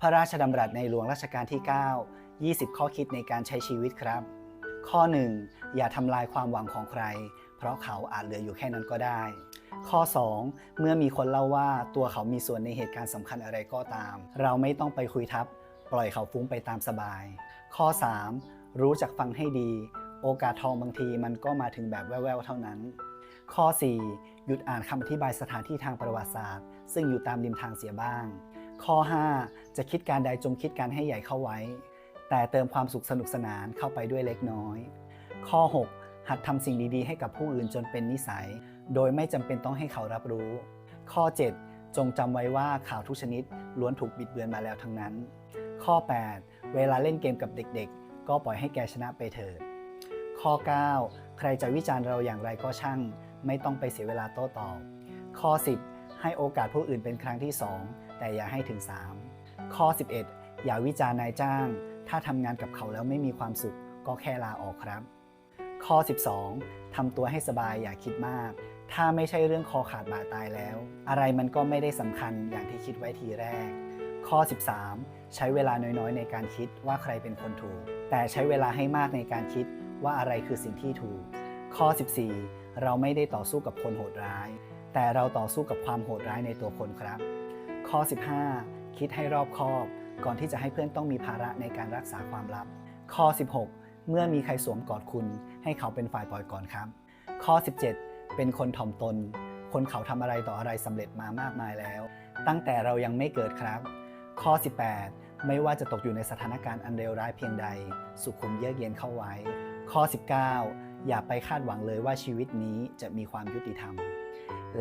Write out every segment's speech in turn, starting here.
พระราชดำรัสในหลวงรัชกาลที่ 9 20 ข้อคิดในการใช้ชีวิตครับ ข้อ 1 อย่าทำลายความหวังของใคร เพราะเขาอาจเหลืออยู่แค่นั้นก็ได้ ข้อ 2 เมื่อมีคนเล่าว่าตัวเขามีส่วนในเหตุการณ์สำคัญอะไรก็ตาม เราไม่ต้องไปคุยทับ ปล่อยเขาฟุ้งไปตามสบาย ข้อ 3 รู้จักฟังให้ดี โอกาสทองบางทีมันก็มาถึงแบบแว่วๆเท่านั้น ข้อ 4 หยุดอ่านคำอธิบายสถานที่ทางประวัติศาสตร์ ซึ่งอยู่ตามริมทางเสียบ้าง ข้อ 5 จะคิดการใดจงคิดการให้ใหญ่เข้าไว้ แต่เติมความสุขสนุกสนานเข้าไปด้วยเล็กน้อย ข้อ 6 หัดทำสิ่งดีๆ ให้กับผู้อื่นจนเป็นนิสัย โดยไม่จำเป็นต้องให้เขารับรู้ ข้อ 7 จงจำไว้ว่าข่าวทุกชนิดล้วนถูกบิดเบือนมาแล้วทั้งนั้น ข้อ 8 เวลาเล่นเกมกับเด็กๆ ก็ปล่อยให้แกชนะไปเถิด ข้อ 9 ใครจะวิจารณ์เราอย่างไรก็ช่าง ไม่ต้องไปเสียเวลาโต้ตอบ ข้อ 10 ให้โอกาสผู้อื่นเป็นครั้งที่ 2 แต่อย่าให้ถึง 3 ข้อ 11 อย่าวิจารณ์นายจ้าง ถ้าทำงานกับเขาแล้วไม่มีความสุข ก็แค่ลาออกครับ ข้อ 12ทำตัวให้สบายอย่าคิดมาก ถ้าไม่ใช่เรื่องคอขาดบาดตายแล้ว อะไรมันก็ไม่ได้สำคัญอย่างที่คิดไว้ทีแรก ข้อ 13 ใช้เวลาน้อยๆ ในการคิดว่าใครเป็นคนถูก แต่ใช้เวลาให้มากในการคิดว่าอะไรคือสิ่งที่ถูก ข้อ 14 เราไม่ได้ต่อสู้กับคนโหดร้าย แต่เราต่อสู้กับความโหดร้ายในตัวคนครับ ข้อ 15 คิดให้รอบคอบ ก่อนที่จะให้เพื่อนต้องมีภาระในการรักษาความลับ ข้อ 16 เมื่อมีใครสวมกอดคุณ ให้เขาเป็นฝ่ายปล่อยก่อนครับ ข้อ 17 เป็นคนถ่อมตน คนเขาทำอะไรต่ออะไรสำเร็จมามากมายแล้ว ตั้งแต่เรายังไม่เกิดครับ ข้อ 18 ไม่ว่าจะตกอยู่ในสถานการณ์อันเลวร้ายเพียงใด สุขุมเยือกเย็นเข้าไว้ ข้อ 19 อย่าไปคาดหวังเลยว่าชีวิตนี้จะมีความยุติธรรม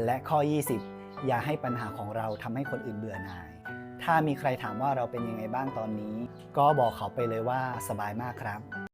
และข้อ 20 อย่าให้ปัญหาของเราทำให้คนอื่นเบื่อหน่าย ถ้ามีใครถามว่าเราเป็นยังไงบ้างตอนนี้ ก็บอกเขาไปเลยว่าสบายมากครับ